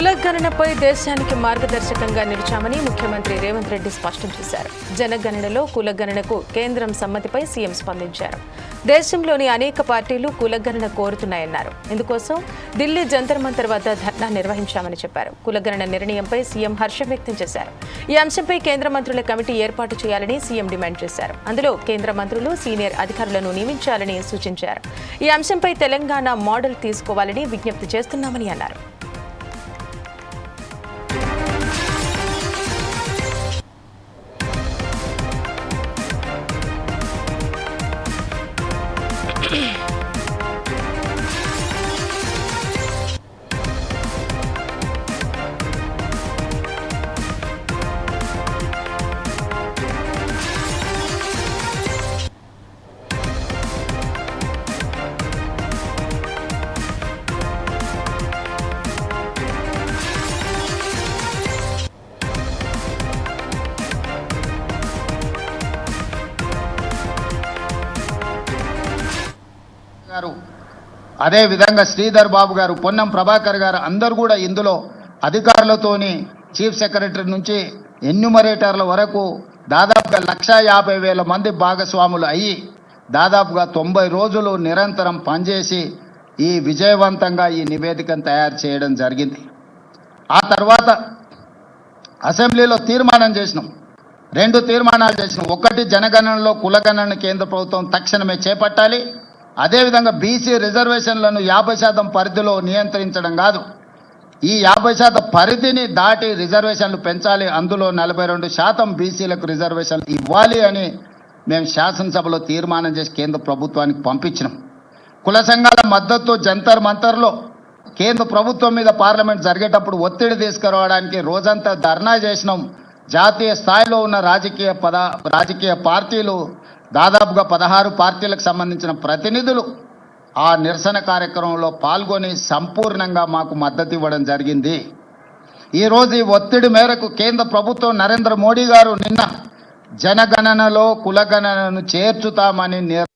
కులగణనపై దేశానికి మార్గదర్శకంగా నిలిచామని ముఖ్యమంత్రి రేవంత్ రెడ్డి స్పష్టం చేశారు. జనగణనలో కులగణనకు కేంద్రం సమ్మతిపై సీఎం స్పందించారు. దేశంలోని అనేక పార్టీలు కులగణన కోరుతున్నాయన్నారు. ఇందుకోసం ఢిల్లీ జంతర్ మంతర్ వద్ద ధర్నా నిర్వహించామని చెప్పారు. కులగణన నిర్ణయంపై సీఎం హర్షం వ్యక్తం చేశారు. ఈ అంశంపై కేంద్ర మంత్రుల కమిటీ ఏర్పాటు చేయాలని సీఎం డిమాండ్ చేశారు. అందులో కేంద్ర మంత్రులు సీనియర్ అధికారులను నియమించాలని సూచించారు. ఈ అంశంపై తెలంగాణ మోడల్ తీసుకోవాలని విజ్ఞప్తి చేస్తున్నామని అన్నారు. గారు అదే విధంగా శ్రీధర్ బాబు గారు పొన్నం ప్రభాకర్ గారు అందరు కూడా ఇందులో అధికారులతోని చీఫ్ సెక్రటరీ నుంచి ఎన్యుమరేటర్ల వరకు దాదాపుగా లక్ష యాభై వేల మంది భాగస్వాములు అయ్యి దాదాపుగా తొంభై రోజులు నిరంతరం పనిచేసి ఈ విజయవంతంగా ఈ నివేదికను తయారు చేయడం జరిగింది. ఆ తర్వాత అసెంబ్లీలో తీర్మానం చేసినాం. రెండు తీర్మానాలు చేసినాం. ఒకటి జనగణనలో కులగణన కేంద్ర ప్రభుత్వం తక్షణమే చేపట్టాలి. అదేవిధంగా బీసీ రిజర్వేషన్లను యాభై శాతం పరిధిలో నియంత్రించడం కాదు. ఈ యాభై శాతం పరిధిని దాటి రిజర్వేషన్లు పెంచాలి. అందులో నలభై రెండు శాతం బీసీలకు రిజర్వేషన్లు ఇవ్వాలి అని మేము శాసనసభలో తీర్మానం చేసి కేంద్ర ప్రభుత్వానికి పంపించినాం. కుల సంఘాల మద్దతు జంతర్ మంతర్లో కేంద్ర ప్రభుత్వం మీద పార్లమెంట్ జరిగేటప్పుడు ఒత్తిడి తీసుకురావడానికి రోజంతా ధర్నా చేసినాం. జాతీయ స్థాయిలో ఉన్న రాజకీయ పద రాజకీయ పార్టీలు దాదాపుగా పదహారు పార్టీలకు సంబంధించిన ప్రతినిధులు ఆ నిరసన కార్యక్రమంలో పాల్గొని సంపూర్ణంగా మాకు మద్దతు ఇవ్వడం జరిగింది. ఈరోజు ఈ ఒత్తిడి మేరకు కేంద్ర ప్రభుత్వం నరేంద్ర మోడీ గారు నిన్న జనగణనలో కులగణనను చేర్చుతామని నిర్